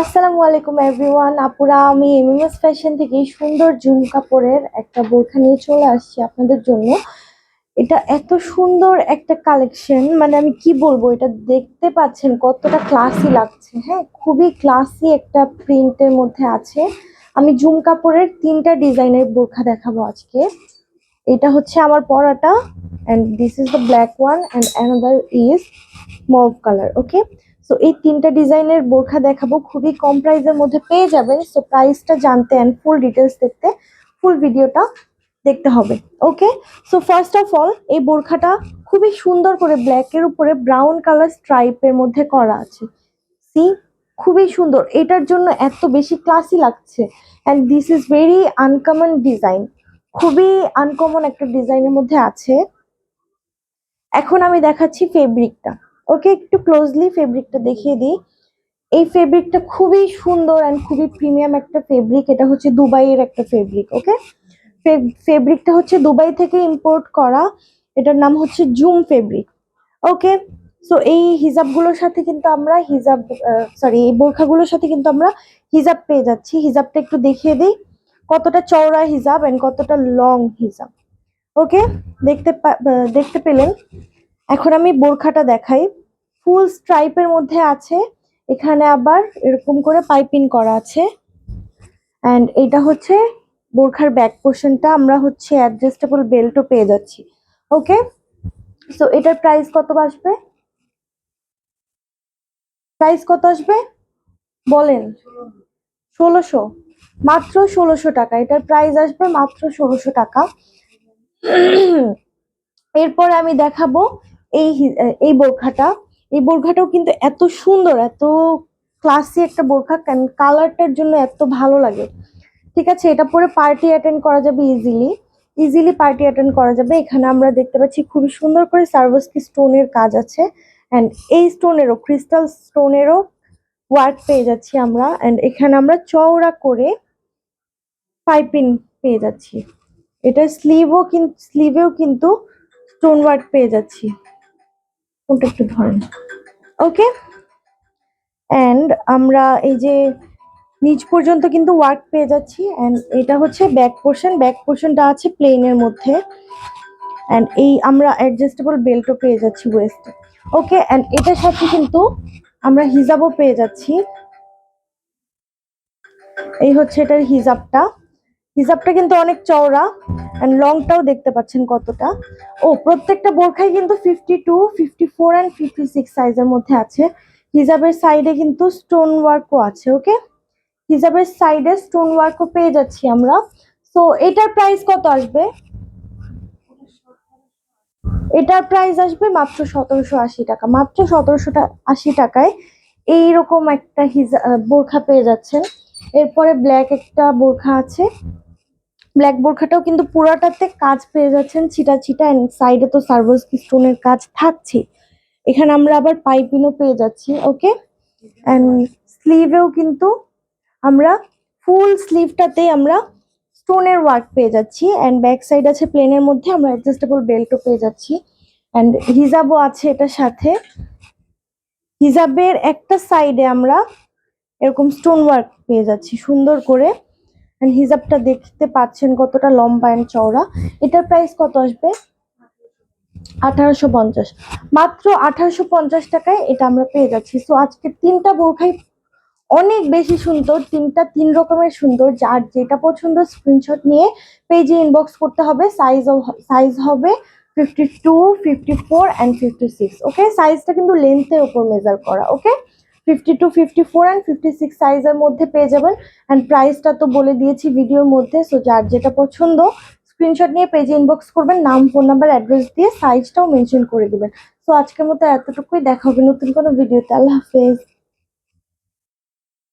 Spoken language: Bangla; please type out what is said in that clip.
আসসালামু আলাইকুম এভরিওয়ান আপুরা, আমি এমএমএস ফ্যাশন থেকে সুন্দর জুম কাপড়ের একটা বোরখা নিয়ে চলে আসছি আপনাদের জন্য। এটা এত সুন্দর একটা কালেকশন মানে আমি কি বলব, এটা দেখতে পাচ্ছেন কতটা ক্লাসি লাগছে। হ্যাঁ খুবই ক্লাসি একটা প্রিন্টের মধ্যে আছে। আমি জুম কাপড়ের তিনটা ডিজাইনের বোরখা দেখাবো আজকে। এটা হচ্ছে আমার পরাটা and this is the black one and another is mauve colour okay so এই তিনটা ডিজাইনের বোরখা দেখাবো। খুবই কম প্রাইসের মধ্যে পেয়ে যাবেন। সো প্রাইসটা জানতে অ্যান্ড ফুল ডিটেলস দেখতে ফুল ভিডিওটা দেখতে হবে। Okay so first of all এই বোরখাটা খুবই সুন্দর করে ব্ল্যাকের উপরে ব্রাউন কালার স্ট্রাইপের মধ্যে করা আছে। সি খুবই সুন্দর। এটার জন্য এত বেশি ক্লাসি লাগছে। And this is very uncommon design খুবই আনকমন একটা ডিজাইনের মধ্যে আছে। এখন আমি দেখাচ্ছি ফেব্রিকটা ওকে একটু ক্লোজলি ফেব্রিকটা দেখিয়ে দিই। এই ফেব্রিকটা খুবই সুন্দর অ্যান্ড খুবই প্রিমিয়াম একটা ফেব্রিক এটা হচ্ছে দুবাইয়ের একটা ফেব্রিক ওকে ফেব্রিকটা হচ্ছে দুবাই থেকে ইম্পোর্ট করা। এটার নাম হচ্ছে জুম ফেব্রিক ওকে সো এই হিজাবগুলোর সাথে কিন্তু আমরা হিজাব সরি এই বোরখাগুলোর সাথে কিন্তু আমরা হিজাব পেয়ে যাচ্ছি। হিজাবটা একটু দেখিয়ে দিই। কতটা চওড়া হিজাব অ্যান্ড কতটা লং হিজাব ওকে দেখতে দেখতে পেলেন। এখন আমি বোরখাটা দেখাই। ফুল স্ট্রাইপের মধ্যে আছে। এখানে আবার এরকম করে পাইপিং করা আছে। অ্যান্ড এটা হচ্ছে বোরখার ব্যাক পোর্শনটা আমরা হচ্ছে অ্যাডজাস্টেবল বেল্টও পেয়ে যাচ্ছি। ওকে সো এটার প্রাইস কত আসবে প্রাইস কত আসবে? বলেন। ষোলোশো। মাত্র ষোলোশো টাকা। এটার প্রাইস আসবে মাত্র ষোলোশো টাকা। এরপর আমি দেখাবো এই এই বোরখাটা, এই বোরখাটাও কিন্তু এত সুন্দর, এত ক্লাসি একটা বোরখা কালারটার জন্য এত ভালো লাগে। ঠিক আছে, এটা পরে পার্টি অ্যাটেন্ড করা যাবে ইজিলি ইজিলি পার্টি অ্যাটেন্ড করা যাবে। এখানে আমরা দেখতে পাচ্ছি খুবই সুন্দর করে সার্ভাসকি স্টোনের কাজ আছে। অ্যান্ড এই স্টোনেরও ক্রিস্টাল স্টোনেরও ওয়ার্ক পেয়ে যাচ্ছি আমরা। অ্যান্ড এখানে আমরা চওড়া করে পাইপিং পেয়ে যাচ্ছি। এটা স্লিভও কিন্তু স্লিভেও কিন্তু স্টোন ওয়ার্ক পেয়ে যাচ্ছি। কোনটা একটু ধরেন। ওকে অ্যান্ড আমরা এই যে নিচ পর্যন্ত কিন্তু ওয়ার্ক পেয়ে যাচ্ছি। অ্যান্ড এটা হচ্ছে ব্যাক পোর্শন ব্যাক পোর্শনটা আছে প্লেনের মধ্যে। অ্যান্ড এই আমরা অ্যাডজাস্টেবল বেল্টও পেয়ে যাচ্ছি ওয়েস্ট ওকে অ্যান্ড এটার সাথে কিন্তু আমরা হিজাবও পেয়ে যাচ্ছি। এই হচ্ছে এটার হিজাবটা হিজাবটা কিন্তু অনেক চওড়া অ্যান্ড লংটাও দেখতে পাচ্ছেন কতটা। ও, প্রত্যেকটা বোরখাই কিন্তু fifty two fifty four and fifty six সাইজের মধ্যে আছে। হিজাবের সাইডে কিন্তু স্টোন ওয়ার্কও আছে ওকে হিজাবের সাইডে স্টোন ওয়ার্কও পেয়ে যাচ্ছি আমরা। সো এটার প্রাইস কত আসবে? এটার প্রাইস আসবে মাত্র সতেরোশো আশি টাকা। মাত্র সতেরোশো আশি টাকায় এইরকম একটা হিজা বোরখা পেয়ে যাচ্ছেন। এরপরে ব্ল্যাক একটা বোরখা আছে। ব্ল্যাক বোরখাটাও কিন্তু পুরাটাতে কাজ পেয়ে যাচ্ছেন ছিটা ছিটা অ্যান্ড সাইডে তো সার্ভাস স্টোনের কাজ থাকছে। এখানে আমরা আবার পাইপিনও পেয়ে যাচ্ছি ওকে অ্যান্ড স্লিভেও কিন্তু আমরা ফুল স্লিভটাতে আমরা স্টোনের ওয়ার্ক পেয়ে যাচ্ছি। অ্যান্ড ব্যাক সাইড আছে প্লেনের মধ্যে আমরা অ্যাডজাস্টেবল বেল্টও পেয়ে যাচ্ছি। অ্যান্ড হিজাবও আছে এটার সাথে। হিজাবের একটা সাইডে আমরা এরকম স্টোন ওয়ার্ক পেয়ে যাচ্ছি, সুন্দর করে। অ্যান্ড হিজাবটা দেখতে পাচ্ছেন কতটা লম্বা অ্যান্ড চওড়া। এটার প্রাইস কত আসবে? আঠারোশো পঞ্চাশ। মাত্র আঠারোশো পঞ্চাশ টাকায় এটা আমরা পেয়ে যাচ্ছি। সো আজকে তিনটা বোরখাই অনেক বেশি সুন্দর তিনটা তিন রকমের সুন্দর। যার যেটা পছন্দ স্ক্রিনশট নিয়ে পেজে ইনবক্স করতে হবে। সাইজ সাইজ হবে fifty two fifty four and fifty six okay সাইজটা কিন্তু লেন্থের উপর মেজার করা okay fifty two fifty four and fifty six সাইজের মধ্যে পেয়ে যাবেন। অ্যান্ড প্রাইসটা তো বলে দিয়েছি ভিডিওর মধ্যে সো যার যেটা পছন্দ স্ক্রিনশট নিয়ে পেজে ইনবক্স করবেন, নাম ফোন নাম্বার অ্যাড্রেস দিয়ে সাইজটাও মেনশন করে দেবেন। সো আজকের মতো এতটুকুই, দেখা হবে নতুন কোনো ভিডিওতে আল্লাহ হাফেজ।